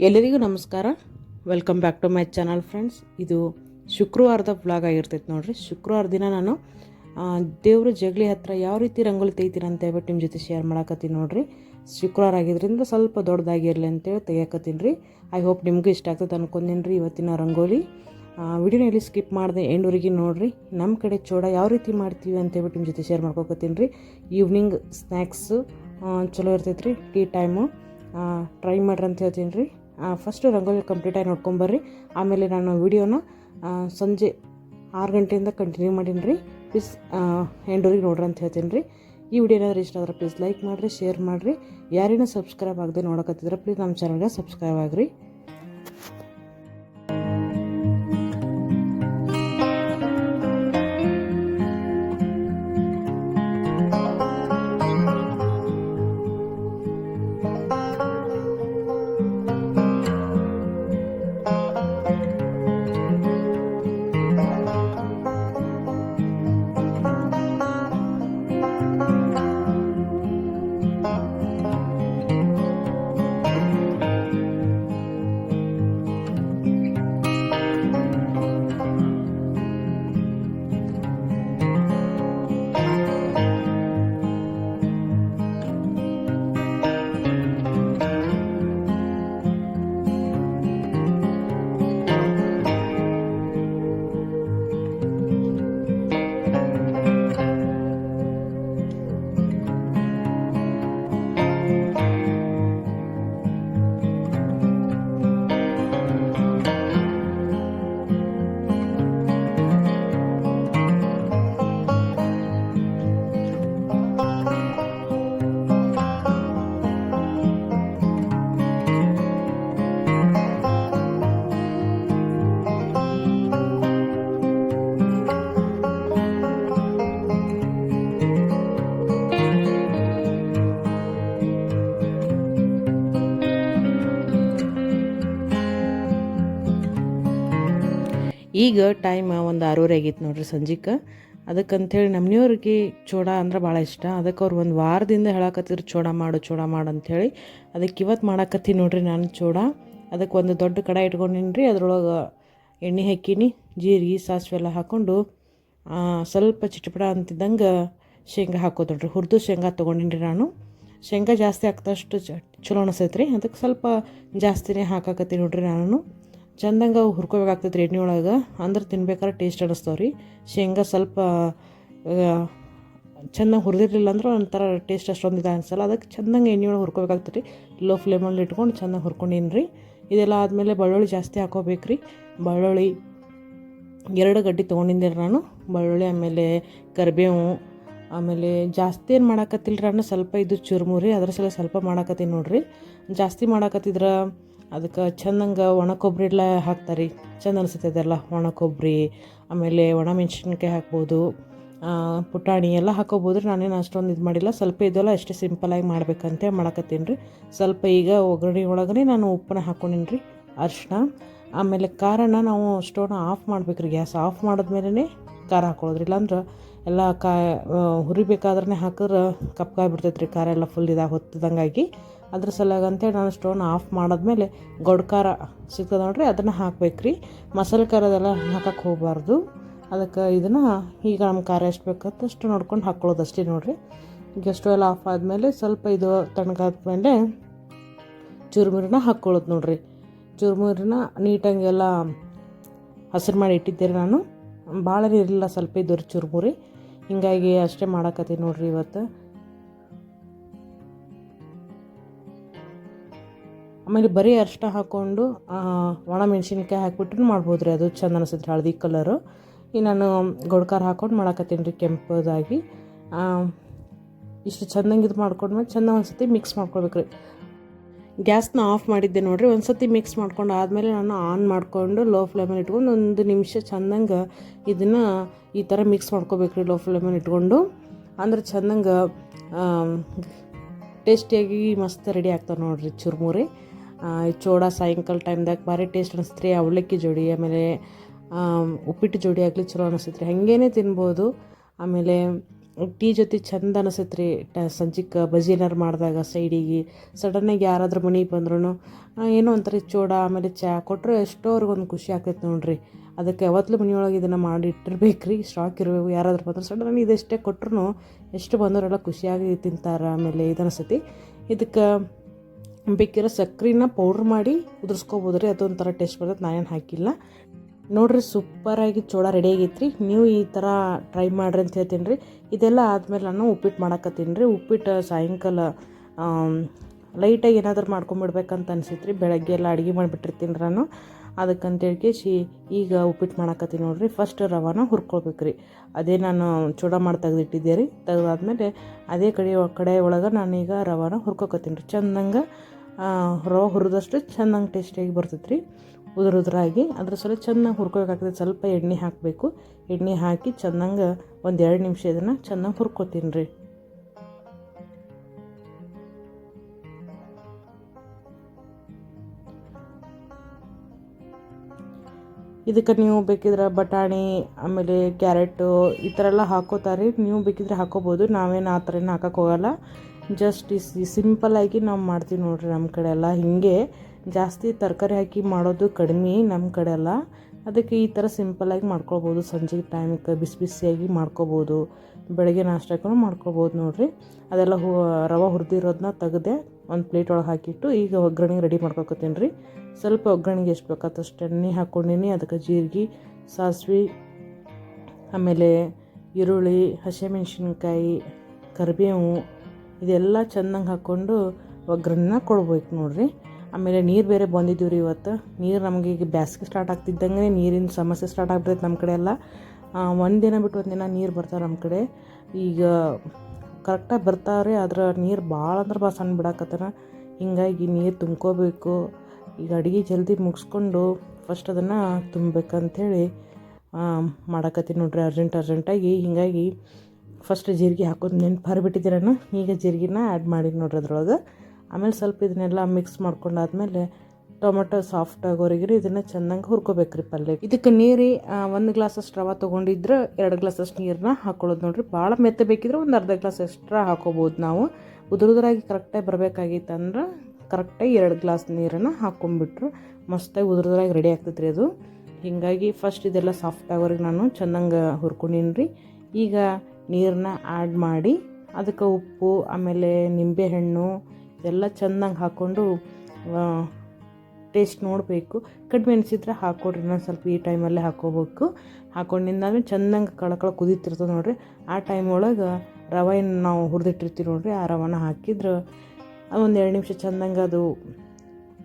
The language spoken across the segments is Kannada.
ಎಲ್ಲರಿಗೂ ನಮಸ್ಕಾರ. Welcome back to my channel friends ಇದು ಶುಕ್ರವಾರದ ಬ್ಲಾಗ್ ಆಗಿರ್ತೈತೆ ನೋಡಿರಿ. ಶುಕ್ರವಾರ ದಿನ ನಾನು ದೇವರು ಜಗಲಿ ಹತ್ರ ಯಾವ ರೀತಿ ರಂಗೋಲಿ ತೆಗಿತೀರ ಅಂತ ಹೇಳ್ಬಿಟ್ಟು ನಿಮ್ಮ ಜೊತೆ ಶೇರ್ ಮಾಡಕತ್ತೀನಿ ನೋಡಿರಿ. ಶುಕ್ರವಾರ ಆಗಿದ್ರಿಂದ ಸ್ವಲ್ಪ ದೊಡ್ಡದಾಗಿರಲಿ ಅಂತೇಳಿ ತೆಗಿಯಾಕತ್ತೀನಿ ರೀ. ಐ ಹೋಪ್ ನಿಮಗೂ ಇಷ್ಟ ಆಗ್ತದೆ ಅನ್ಕೊಂಡಿನಿ ರೀ ಇವತ್ತಿನ ರಂಗೋಲಿ. ವಿಡಿಯೋನ ಇಲ್ಲಿ ಸ್ಕಿಪ್ ಮಾಡಿದೆ ಎಂಡೂರಿಗೆ ನೋಡಿರಿ. ನಮ್ಮ ಕಡೆ ಚೋಡ ಯಾವ ರೀತಿ ಮಾಡ್ತೀವಿ ಅಂತ ಹೇಳ್ಬಿಟ್ಟು ನಿಮ್ಮ ಜೊತೆ ಶೇರ್ ಮಾಡ್ಕೊಕತ್ತೀನಿ ರೀ. ಈವ್ನಿಂಗ್ ಸ್ನ್ಯಾಕ್ಸು ಚಲೋ ಇರ್ತೈತೆ ರೀ ಟೀ ಟೈಮು ಟ್ರೈ ಮಾಡ್ರಿ ಅಂತ ಹೇಳ್ತೀನಿ ರೀ. ಫಸ್ಟು ರಂಗೋಲಿ ಕಂಪ್ಲೀಟಾಗಿ ನೋಡ್ಕೊಂಬರ್ರಿ ಆಮೇಲೆ ನಾನು ವಿಡಿಯೋನ ಸಂಜೆ ಆರು ಗಂಟೆಯಿಂದ ಕಂಟಿನ್ಯೂ ಮಾಡೀನಿ ರೀ. ಪ್ಲೀಸ್ ಎಂಡೋರಿಗೆ ನೋಡ್ರಿ ಅಂತ ಹೇಳ್ತೀನಿ ರೀ. ಈ ವಿಡಿಯೋ ಏನಾದರೂ ಇಷ್ಟ ಆದ್ರೆ ಪ್ಲೀಸ್ ಲೈಕ್ ಮಾಡಿರಿ ಶೇರ್ ಮಾಡಿರಿ. ಯಾರೇನೂ ಸಬ್ಸ್ಕ್ರೈಬ್ ಆಗದೆ ನೋಡೋಕತ್ತಿದ್ರೆ ಪ್ಲೀಸ್ ನಮ್ಮ ಚಾನಲ್ಗೆ ಸಬ್ಸ್ಕ್ರೈಬ್ ಆಗಿರಿ. ಈಗ ಟೈಮ್ ಒಂದು ಆರೂವರೆ ಆಗಿತ್ತು ನೋಡ್ರಿ ಸಂಜೆಗೆ ಅದಕ್ಕಂಥೇಳಿ ನಮ್ಮನೆಯವ್ರಿಗೆ ಚೋಡ ಅಂದ್ರೆ ಭಾಳ ಇಷ್ಟ. ಅದಕ್ಕೆ ಅವ್ರು ಒಂದು ವಾರದಿಂದ ಹೇಳಕತ್ತಿದ್ರು, ಚೋಡ ಮಾಡು ಚೋಡ ಮಾಡು ಅಂಥೇಳಿ ಅದಕ್ಕೆ ಇವತ್ತು ಮಾಡಾಕತ್ತೀನಿ ನೋಡ್ರಿ ನಾನು ಚೋಡ. ಅದಕ್ಕೆ ಒಂದು ದೊಡ್ಡ ಕಡ ಇಟ್ಕೊಂಡಿನಿ ಅದ್ರೊಳಗೆ ಎಣ್ಣೆ ಹಾಕೀನಿ, ಜೀರಿಗೆ, ಸಾಸಿವೆ ಎಲ್ಲ ಹಾಕ್ಕೊಂಡು ಸ್ವಲ್ಪ ಚಿಟಪಡ ಅಂತಿದ್ದಂಗೆ ಶೇಂಗಾ ಹಾಕೋದು ನೋಡ್ರಿ ಹುರಿದು ಶೇಂಗಾ ತೊಗೊಂಡಿನಿ ನಾನು. ಶೇಂಗಾ ಜಾಸ್ತಿ ಹಾಕ್ತಷ್ಟು ಚ, ಚಲೋ ಅನಿಸೈತ್ರಿ. ಅದಕ್ಕೆ ಸ್ವಲ್ಪ ಜಾಸ್ತಿನೇ ಹಾಕಾಕತ್ತೀನಿ ನೋಡ್ರಿ ನಾನು ಚಂದಂಗೆ ಅವು ಹುರ್ಕೋಬೇಕಾಗ್ತೈತೆ ಎಣ್ಣೆ ಒಳಗೆ. ಅಂದ್ರೆ ತಿನ್ಬೇಕಾದ್ರೆ ಟೇಸ್ಟ್ ಅನ್ನಿಸ್ತಾವೆ ರೀ. ಶೇಂಗಾ ಸ್ವಲ್ಪ ಚೆನ್ನಾಗಿ ಹುರಿದಿರಲಿಲ್ಲ ಅಂದ್ರೆ ಒಂಥರ ಟೇಸ್ಟ್ ಅಷ್ಟೊಂದು ಇದು ಅನಿಸಲ್ಲ. ಅದಕ್ಕೆ ಚಂದಂಗೆ ಎಣ್ಣೆ ಒಳಗೆ ಹುರ್ಕೋಬೇಕಾಗ್ತದೆ ರೀ ಲೋ ಫ್ಲೇಮಲ್ಲಿ ಇಟ್ಕೊಂಡು ಚೆನ್ನಾಗಿ ಹುರ್ಕೊಂಡಿನಿ ರೀ. ಇದೆಲ್ಲ ಆದಮೇಲೆ ಬೆಳ್ಳುಳ್ಳಿ ಜಾಸ್ತಿ ಹಾಕೋಬೇಕು ರೀ. ಬೆಳ್ಳುಳ್ಳಿ ಎರಡು ಗಡ್ಡಿ ತೊಗೊಂಡಿದ್ದೀನಿ ನಾನು. ಬೆಳ್ಳುಳ್ಳಿ ಆಮೇಲೆ ಕರಿಬೇವು, ಆಮೇಲೆ ಜಾಸ್ತಿ ಏನು ಮಾಡಾಕತ್ತಿಲ್ಲ ನಾನು, ಸ್ವಲ್ಪ ಇದು ಚುರುಮುರಿ ಅದ್ರ ಸಲ ಸ್ವಲ್ಪ ಮಾಡಾಕತ್ತೀನಿ ನೋಡಿರಿ. ಜಾಸ್ತಿ ಮಾಡಾಕತ್ತಿದ್ರೆ ಅದಕ್ಕೆ ಚಂದಂಗೆ ಒಣ ಕೊಬ್ಬರಿ ಎಲ್ಲ ಹಾಕ್ತಾರೆ. ಚಂದ ಅನಿಸುತ್ತೆ ಅದೆಲ್ಲ, ಒಣ ಕೊಬ್ಬರಿ ಆಮೇಲೆ ಒಣ ಮೆಣಸಿನ್ಕಾಯಿ ಹಾಕ್ಬೋದು ಪುಟಾಣಿ ಎಲ್ಲ ಹಾಕೋಬೋದು ರೀ. ನಾನೇನು ಅಷ್ಟೊಂದು ಇದು ಮಾಡಿಲ್ಲ. ಸ್ವಲ್ಪ ಇದೆಲ್ಲ ಅಷ್ಟೇ ಸಿಂಪಲಾಗಿ ಮಾಡ್ಬೇಕಂತ ಮಾಡಕತ್ತೀನಿ ರೀ. ಸ್ವಲ್ಪ ಈಗ ಒಗ್ಗರಣೆ ಒಳಗನೆ ನಾನು ಉಪ್ಪನ್ನ ಹಾಕ್ಕೊಂಡಿನಿ ರೀ ಅರಿಶಿನ ಆಮೇಲೆ ಖಾರನ ನಾವು ಸ್ಟೋವ್ನ ಆಫ್ ಮಾಡ್ಬೇಕು ರೀ, ಗ್ಯಾಸ್ ಆಫ್ ಮಾಡಿದ್ಮೇಲೆ ಖಾರ ಹಾಕೊಳ್ಳೋದ್ರಿ ಇಲ್ಲಾಂದ್ರೆ ಎಲ್ಲ ಕಾ ಹುರಿಬೇಕಾದ್ರೆ ಹಾಕಿದ್ರೆ ಕಪ್ಪಾಗಿ ಬಿಡ್ತೈತೆ ರೀ, ಖಾರ ಎಲ್ಲ ಫುಲ್ ಇದಾಗಿ ಹೊತ್ತದಂಗಾಗಿ. ಅದ್ರ ಸಲುವಾಗಿ ಅಂತೇಳಿ ನಾನು ಸ್ಟೋನ್ ಆಫ್ ಮಾಡಿದ್ಮೇಲೆ ಗೊಡ್ ಖಾರ ಸಿಗ್ತದೆ ನೋಡ್ರಿ, ಅದನ್ನು ಹಾಕ್ಬೇಕು ರೀ ಮಸಾಲೆ ಖಾರದೆಲ್ಲ ಹಾಕಕ್ಕೆ ಹೋಗಬಾರ್ದು. ಅದಕ್ಕೆ ಇದನ್ನು ಈಗ ನಮ್ಮ ಖಾರ ಎಷ್ಟು ಬೇಕಂತ ಅಷ್ಟು ನೋಡ್ಕೊಂಡು ಹಾಕ್ಕೊಳ್ಳೋದು ಅಷ್ಟೇ ನೋಡಿರಿ. ಈಗ ಸ್ಟವ್ ಎಲ್ಲ ಆಫ್ ಆದಮೇಲೆ ಸ್ವಲ್ಪ ಇದು ತಣ್ಣಗಾದ್ಮೇಲೆ ಚುರುಮುರಿನ ಹಾಕ್ಕೊಳ್ಳೋದು ನೋಡ್ರಿ. ಚುರುಮುರಿನ ನೀಟಾಗಿ ಎಲ್ಲ ಹಸಿರು ಮಾಡಿ ಇಟ್ಟಿದ್ದೆ ರೀ ನಾನು. ಭಾಳ ಇರಲಿಲ್ಲ ಸ್ವಲ್ಪ ಇದ್ದು ರೀ ಚುರುಮುರಿ. ಹಿಂಗಾಗಿ ಅಷ್ಟೇ ಮಾಡಾಕತ್ತೀನಿ ನೋಡ್ರಿ ಇವತ್ತು. ಆಮೇಲೆ ಬರೀ ಅರಿಶಿನ ಹಾಕ್ಕೊಂಡು ಒಣ ಮೆಣಸಿನ್ಕಾಯಿ ಹಾಕಿಬಿಟ್ಟು ಮಾಡ್ಬೋದು ರೀ ಅದು. ಚಂದ ಅನಿಸುತ್ತೆ ಹಳದಿ ಕಲರು ಈ ನಾನು ಗೊಡ್ಕಾರ ಹಾಕ್ಕೊಂಡು ಮಾಡಾಕತ್ತೀನಿ ರೀ ಕೆಂಪದಾಗಿ. ಇಷ್ಟು ಚಂದಂಗೆ ಇದು ಮಾಡ್ಕೊಂಡ್ಮೇಲೆ ಚಂದ ಒಂದ್ಸತಿ ಮಿಕ್ಸ್ ಮಾಡ್ಕೊಬೇಕು ರೀ ಗ್ಯಾಸ್ನ ಆಫ್ ಮಾಡಿದ್ದೆ ನೋಡಿರಿ ಒಂದು ಸತಿ ಮಿಕ್ಸ್ ಮಾಡ್ಕೊಂಡು ಆದಮೇಲೆ ನಾನು ಆನ್ ಮಾಡಿಕೊಂಡು ಲೋ ಫ್ಲೇಮಲ್ಲಿ ಇಟ್ಕೊಂಡು ಒಂದು ನಿಮಿಷ ಚಂದಂಗೆ ಇದನ್ನು ಈ ಥರ ಮಿಕ್ಸ್ ಮಾಡ್ಕೋಬೇಕು ರೀ ಲೋ ಫ್ಲೇಮಲ್ಲಿ ಇಟ್ಕೊಂಡು. ಅಂದ್ರೆ ಚಂದಂಗೆ ಟೇಸ್ಟಿಯಾಗಿ ಮಸ್ತ್ ರೆಡಿ ಆಗ್ತಾವೆ ನೋಡಿರಿ ಚುರುಮುರಿ. ಚೋಡ ಸಾಯಂಕಾಲ ಟೈಮ್ದಾಗ ಭಾರಿ ಟೇಸ್ಟ್ ಅನಿಸ್ತು ರೀ ಅವಲಕ್ಕಿ ಜೋಡಿ, ಆಮೇಲೆ ಉಪ್ಪಿಟ್ಟು ಜೋಡಿ ಆಗಲಿ ಚಲೋ ಅನಿಸ್ತು ರೀ ಹಂಗೇನೆ ತಿನ್ಬೋದು, ಆಮೇಲೆ ಟೀ ಜೊತೆ ಚಂದ ರೀ ಟ ಸಂಜಿಗೆ ಬಜ್ಜಿ ಏನಾರು ಮಾಡಿದಾಗ ಸೈಡಿಗೆ ಸಡನ್ನಾಗಿ ಯಾರಾದ್ರೂ ಮನೆಗೆ ಬಂದ್ರೂ ಏನೋ ಒಂಥರ ಚೋಡ ಆಮೇಲೆ ಚಾ ಕೊಟ್ಟರೆ ಎಷ್ಟೋ ಅವ್ರಿಗೊಂದು ಖುಷಿ ಆಗ್ತೈತೆ ನೋಡ್ರಿ. ಅದಕ್ಕೆ ಯಾವತ್ತೂ ಮನೆಯೊಳಗೆ ಇದನ್ನು ಮಾಡಿ ಇಟ್ಟಿರ್ಬೇಕು ರೀ ಸ್ಟಾಕ್ ಇರಬೇಕು, ಯಾರಾದ್ರೂ ಬಂದ್ರೆ ಸಡನ್ನಾಗಿ ಇದೆಷ್ಟೇ ಕೊಟ್ರು ಎಷ್ಟು ಬಂದವರೆಲ್ಲ ಖುಷಿಯಾಗಿ ತಿಂತಾರೆ, ಆಮೇಲೆ ಇದು ಅನಿಸ್ತೈತಿ. ಇದಕ್ಕೆ ಬೇಕಿರೋ ಸಕ್ರೆನ ಪೌಡ್ರ್ ಮಾಡಿ ಉದುರ್ಸ್ಕೊಬೋದು ರೀ ಅದೊಂಥರ ಟೇಸ್ಟ್ ಬರ್ತದೆ ನಾನೇನು ಹಾಕಿಲ್ಲ. ನೋಡಿರಿ ಸೂಪರಾಗಿ ಚೋಳ ರೆಡಿ ಆಗೈತೆ ರೀ ನೀವು ಈ ಥರ ಟ್ರೈ ಮಾಡ್ರಿ ಅಂತ ಹೇಳ್ತೀನಿ ರೀ ಇದೆಲ್ಲ ಆದಮೇಲೆ ನಾನು ಉಪ್ಪಿಟ್ಟು ಮಾಡಾಕತ್ತೀನಿ ರೀ ಉಪ್ಪಿಟ್ಟು ಸಾಯಂಕಾಲ ಲೈಟಾಗಿ ಏನಾದರೂ ಮಾಡ್ಕೊಂಬಿಡ್ಬೇಕಂತ ಅನಿಸಿತ್ರಿ. ಬೆಳಗ್ಗೆ ಎಲ್ಲ ಅಡುಗೆ ಮಾಡಿಬಿಟ್ಟಿರ್ತೀನಿ ನಾನು. ಅದಕ್ಕಂತೇಳಿ ಕೇಸಿ ಈಗ ಉಪ್ಪಿಟ್ಟು ಮಾಡಕತ್ತೀನಿ ನೋಡಿರಿ. ಫಸ್ಟ್ ರವಾನ ಹುರ್ಕೊಳ್ಬೇಕು ರೀ ಅದೇ ನಾನು ಚೂಡ ಮಾಡಿ ತೆಗೆದಿಟ್ಟಿದ್ದೆ ರೀ. ತೆಗೆದಾದ್ಮೇಲೆ ಅದೇ ಕಡೆ ಕಡೆ ಒಳಗೆ ನಾನೀಗ ರವಾನ ಹುರ್ಕೊಕತ್ತೀನಿ ರೀ. ಚಂದಂಗೆ ರವ ಹುರಿದಷ್ಟು ಚೆಂದಂಗೆ ಟೇಸ್ಟಿಯಾಗಿ ಬರ್ತೈತೆ ರೀ. ಉದುರು ಉದುರಾಗಿ ಅದ್ರ ಸಲ ಚೆನ್ನಾಗಿ ಹುರ್ಕೋಬೇಕಾಗ್ತದೆ ಸ್ವಲ್ಪ ಎಣ್ಣೆ ಹಾಕಬೇಕು. ಎಣ್ಣೆ ಹಾಕಿ ಚೆಂದಂಗೆ ಒಂದು ಎರಡು ನಿಮಿಷ ಇದನ್ನು ಚೆನ್ನಾಗಿ ಹುರ್ಕೋತೀನಿ ರೀ. ಇದಕ್ಕೆ ನೀವು ಬೇಕಿದ್ರೆ ಬಟಾಣಿ, ಆಮೇಲೆ ಕ್ಯಾರೆಟು ಈ ಥರ ಎಲ್ಲ ಹಾಕೋತಾರೆ. ನೀವು ಬೇಕಿದ್ರೆ ಹಾಕೋಬೋದು. ನಾವೇನು ಆ ಥರ ಏನು ಹಾಕೋಕ್ಕೋಗಲ್ಲ ಹೋಗಲ್ಲ. ಜಸ್ಟ್ ಈ ಸಿಂಪಲ್ಲಾಗಿ ನಾವು ಮಾಡ್ತೀವಿ ನೋಡಿರಿ ನಮ್ಮ ಕಡೆ ಎಲ್ಲ. ಹೀಗೆ ಜಾಸ್ತಿ ತರಕಾರಿ ಹಾಕಿ ಮಾಡೋದು ಕಡಿಮೆ ನಮ್ಮ ಕಡೆ ಎಲ್ಲ. ಅದಕ್ಕೆ ಈ ಥರ ಸಿಂಪಲ್ಲಾಗಿ ಮಾಡ್ಕೊಳ್ಬೋದು. ಸಂಜೆ ಟೈಮಿಗೆ ಬಿಸಿ ಬಿಸಿಯಾಗಿ ಮಾಡ್ಕೊಬೋದು ಬೆಳಗ್ಗೆ ನಾಷ್ಟಕ್ಕೂ ಮಾಡ್ಕೊಬೋದು ನೋಡಿರಿ. ಅದೆಲ್ಲ ಹೂ ರವೆ ಹುರಿದಿರೋದನ್ನ ತೆಗೆದೆ ಒಂದು ಪ್ಲೇಟ್ ಒಳಗೆ ಹಾಕಿಟ್ಟು ಈಗ ಒಗ್ಗರಣೆಗೆ ರೆಡಿ ಮಾಡ್ಕೊತೀನಿ ರೀ. ಸ್ವಲ್ಪ ಒಗ್ಗರಣೆಗೆ ಎಷ್ಟು ಬೇಕಾದಷ್ಟು ಎಣ್ಣೆ ಹಾಕ್ಕೊಂಡಿನಿ, ಅದಕ್ಕೆ ಜೀರಿಗೆ, ಸಾಸಿವೆ, ಆಮೇಲೆ ಈರುಳ್ಳಿ, ಹಸಿಮೆಣ್ಸಿನ್ಕಾಯಿ, ಕರಿಬೇವು, ಇದೆಲ್ಲ ಚೆನ್ನಾಗಿ ಹಾಕ್ಕೊಂಡು ಒಗ್ಗರಣೆ ಕೊಡ್ಬೇಕು ನೋಡಿರಿ. ಆಮೇಲೆ ನೀರು ಬೇರೆ ಬಂದಿದ್ದೀವಿ ರೀ ಇವತ್ತು. ನೀರು ನಮಗೆ ಈಗ ಬ್ಯಾಸ್ಗೆ ಸ್ಟಾರ್ಟ್ ಆಗ್ತಿದ್ದಂಗೆ ನೀರಿನ ಸಮಸ್ಯೆ ಸ್ಟಾರ್ಟ್ ಆಗ್ಬಿಟ್ಟೈತೆ ನಮ್ಮ ಕಡೆ ಎಲ್ಲ. ಒಂದು ದಿನ ಬಿಟ್ಟು ಒಂದು ದಿನ ನೀರು ಬರ್ತಾರೆ ನಮ್ಮ ಕಡೆ. ಈಗ ಕರೆಕ್ಟಾಗಿ ಬರ್ತಾವ್ರಿ, ಆದ್ರೆ ನೀರು ಭಾಳ ಅಂದ್ರೆ ಭಾಳ ಸಣ್ಣ ಬಿಡಾಕತ್ತಾರ ಹಿಂಗಾಗಿ ನೀರು ತುಂಬ್ಕೋಬೇಕು. ಈಗ ಅಡುಗೆ ಜಲ್ದಿ ಮುಗಿಸ್ಕೊಂಡು ಫಸ್ಟ್ ಅದನ್ನು ತುಂಬಬೇಕಂಥೇಳಿ ಮಾಡಕತ್ತೀನಿ ನೋಡ್ರಿ ಅರ್ಜೆಂಟ್ ಅರ್ಜೆಂಟಾಗಿ ಹೀಗಾಗಿ ಫಸ್ಟ್ ಜೀರಿಗೆ ಹಾಕೋದು ನೆನ್ಪು ಹರಿಬಿಟ್ಟಿದ್ದೆ ನಾನು ಈಗ ಜೀರಿಗೆನ ಆ್ಯಡ್ ಮಾಡಿ ನೋಡ್ರಿ ಅದ್ರೊಳಗೆ. ಆಮೇಲೆ ಸ್ವಲ್ಪ ಇದನ್ನೆಲ್ಲ ಮಿಕ್ಸ್ ಮಾಡ್ಕೊಂಡಾದ್ಮೇಲೆ ಟೊಮೆಟೊ ಸಾಫ್ಟ್ ಆಗೋರಿಗೆ ಇದನ್ನು ಚೆನ್ನಾಗಿ ಹುರ್ಕೋಬೇಕು ರೀ ಪಲ್ಯ ಇದಕ್ಕೆ ನೀರಿ ಒಂದು ಗ್ಲಾಸಷ್ಟು ರವೆ ತೊಗೊಂಡಿದ್ರೆ ಎರಡು ಗ್ಲಾಸಷ್ಟು ನೀರನ್ನ ಹಾಕೊಳ್ಳೋದು ನೋಡ್ರಿ. ಭಾಳ ಮೆತ್ತ ಬೇಕಿದ್ರೆ ಒಂದು ಅರ್ಧ ಗ್ಲಾಸ್ ಎಕ್ಸ್ಟ್ರಾ ಹಾಕೋಬೋದು ನಾವು. ಉದುರುದ್ರಾಗಿ ಕರೆಕ್ಟಾಗಿ ಬರಬೇಕಾಗಿತ್ತು ಅಂದ್ರೆ ಕರೆಕ್ಟಾಗಿ ಎರಡು ಗ್ಲಾಸ್ ನೀರನ್ನು ಹಾಕ್ಕೊಂಡ್ಬಿಟ್ರು. ಮಸ್ತಾಗಿ ಉದುರುದುರಾಗಿ ರೆಡಿ ಆಗ್ತೈತೆ ರೀ ಅದು. ಹೀಗಾಗಿ ಫಸ್ಟ್ ಇದೆಲ್ಲ ಸಾಫ್ಟ್ ಆಗೋರಿಗೆ ನಾನು ಚೆನ್ನಾಗಿ ಹುರ್ಕೊಂಡಿನಿ ರೀ ಈಗ ನೀರನ್ನ ಆ್ಯಡ್ ಮಾಡಿ ಅದಕ್ಕೆ ಉಪ್ಪು, ಆಮೇಲೆ ನಿಂಬೆಹಣ್ಣು ಎಲ್ಲ ಚೆನ್ನಾಗಿ ಹಾಕ್ಕೊಂಡು ಟೇಸ್ಟ್ ನೋಡಬೇಕು. ಕಡಿಮೆ ಅನಿಸಿದ್ರೆ ಹಾಕ್ಕೊಡ್ರಿ ಇನ್ನೊಂದು ಸ್ವಲ್ಪ ಈ ಟೈಮಲ್ಲೇ ಹಾಕ್ಕೋಬೇಕು ಹಾಕ್ಕೊಂಡಿದ್ದಾದ್ಮೇಲೆ ಚೆನ್ನಾಗಿ ಕಳಕಳ ಕುದೀತಿರ್ತದೆ ನೋಡಿರಿ. ಆ ಟೈಮ್ ಒಳಗೆ ರವೆಯನ್ನು ನಾವು ಹುರಿದಿಟ್ಟಿರ್ತೀವಿ ನೋಡಿರಿ, ಆ ರವನ ಹಾಕಿದ್ರೆ ಒಂದು ಎರಡು ನಿಮಿಷ ಚೆಂದಂಗೆ ಅದು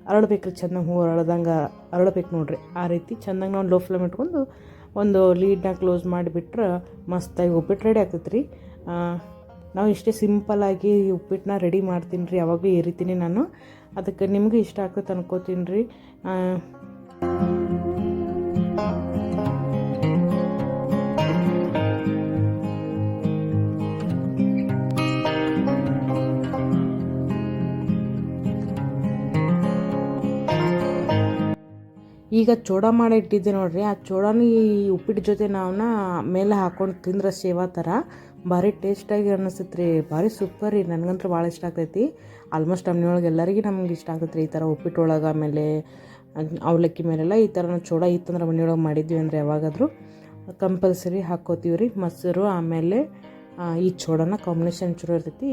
ಅರಳಬೇಕ್ರಿ ಚೆನ್ನಾಗಿ ಹೂ ಅರಳ್ದಂಗೆ ಅರಳಬೇಕು ನೋಡ್ರಿ. ಆ ರೀತಿ ಚೆನ್ನಾಗಿ ನಾವು ಲೋ ಫ್ಲೇಮ್ ಇಟ್ಕೊಂಡು ಒಂದು ಲೀಡ್ನ ಕ್ಲೋಸ್ ಮಾಡಿಬಿಟ್ರೆ ಮಸ್ತಾಗಿ ಉಪ್ಪಿಟ್ಟು ರೆಡಿ ಆಗ್ತೈತೆ ರೀ ನಾವು ಇಷ್ಟೇ ಸಿಂಪಲ್ಲಾಗಿ ಉಪ್ಪಿಟ್ಟನ್ನ ರೆಡಿ ಮಾಡ್ತೀನಿ ರೀ ಯಾವಾಗಲೂ ಏರಿತೀನಿ ನಾನು. ಅದಕ್ಕೆ ನಿಮಗೂ ಇಷ್ಟ ಆಗ್ತೈತೆ ಅನ್ಕೋತೀನಿ ರೀ ಈಗ ಚೋಡ ಮಾಡಿ ಇಟ್ಟಿದ್ದೆ ನೋಡ್ರಿ. ಆ ಚೂಡನ ಈ ಉಪ್ಪಿಟ್ಟು ಜೊತೆ ನಾವನ್ನ ಮೇಲೆ ಹಾಕೊಂಡು ತಿಂದ್ರೆ ಸೇವಾ ಥರ ಭಾರಿ ಟೇಸ್ಟಾಗಿ ಅನ್ನಿಸ್ತೈತೆ ರೀ ಭಾರಿ ಸೂಪರ್ ರೀ. ನನಗಂತೂ ಭಾಳ ಇಷ್ಟ ಆಗ್ತೈತಿ. ಆಲ್ಮೋಸ್ಟ್ ನಮ್ಮನೆಯೊಳಗೆ ಎಲ್ಲರಿಗೂ ನಮ್ಗೆ ಇಷ್ಟ ಆಗ್ತೈತೆ ರೀ ಈ ಥರ ಉಪ್ಪಿಟ್ಟು ಒಳಗೆ ಆಮೇಲೆ ಅವಲಕ್ಕಿ ಮೇಲೆಲ್ಲ ಈ ಥರ ನಾವು ಚೂಡ ಇತ್ತಂದ್ರೆ ಮನೆಯೊಳಗೆ ಮಾಡಿದ್ವಿ ಅಂದರೆ ಯಾವಾಗಾದರೂ. ಕಂಪಲ್ಸರಿ ಹಾಕ್ಕೋತೀವಿ ರೀ. ಮೊಸರು ಆಮೇಲೆ ಈ ಚೋಡನ ಕಾಂಬಿನೇಷನ್ ಚೂರು ಇರ್ತೈತಿ.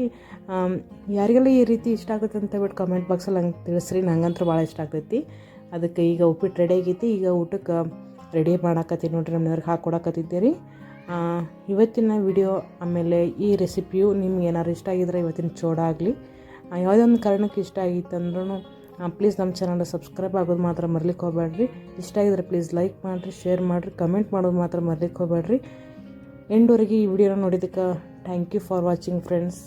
ಯಾರಿಗೆಲ್ಲ ಈ ರೀತಿ ಇಷ್ಟ ಆಗುತ್ತೆ ಅಂತ ಬಿಟ್ಟು ಕಮೆಂಟ್ ಬಾಕ್ಸಲ್ಲಿ ಹಂಗೆ ತಿಳಿಸ್ರಿ. ನಂಗಂತೂ ಭಾಳ ಇಷ್ಟ ಆಗ್ತೈತಿ. ಅದಕ್ಕೆ ಈಗ ಉಪ್ಪಿಟ್ಟು ರೆಡಿ ಆಗೈತಿ. ಈಗ ಊಟಕ್ಕೆ ರೆಡಿ ಮಾಡಾಕತ್ತೀನಿ ನೋಡ್ರಿ ನಮ್ಮನೆಯವ್ರಿಗೆ ಹಾಕ್ಕೊಡಕತ್ತಿದ್ದೆ ರೀ. ಇವತ್ತಿನ ವಿಡಿಯೋ ಆಮೇಲೆ ಈ ರೆಸಿಪಿಯು ನಿಮ್ಗೆ ಏನಾದ್ರು ಇಷ್ಟ ಆಗಿದ್ರೆ ಇವತ್ತಿನ ಚೋಡ ಆಗಲಿ. ಯಾವುದೇ ಒಂದು ಕಾರಣಕ್ಕೆ ಇಷ್ಟ ಆಗಿತ್ತು ಅಂದ್ರೂ ಪ್ಲೀಸ್ ನಮ್ಮ ಚಾನಲ್ ಸಬ್ಸ್ಕ್ರೈಬ್ ಆಗೋದು ಮಾತ್ರ ಮರ್ಲಿಕ್ಕೆ ಹೋಗ್ಬೇಡ್ರಿ. ಇಷ್ಟ ಆಗಿದ್ರೆ ಪ್ಲೀಸ್ ಲೈಕ್ ಮಾಡಿರಿ ಶೇರ್ ಮಾಡಿರಿ ಕಮೆಂಟ್ ಮಾಡೋದು ಮಾತ್ರ ಮರ್ಲಿಕ್ಕೆ ಹೋಗ್ಬೇಡ್ರಿ. ಎಂಡ್ವರೆಗೆ ಈ ವಿಡಿಯೋನ ನೋಡಿದ್ದಕ್ಕೆ thank you for watching friends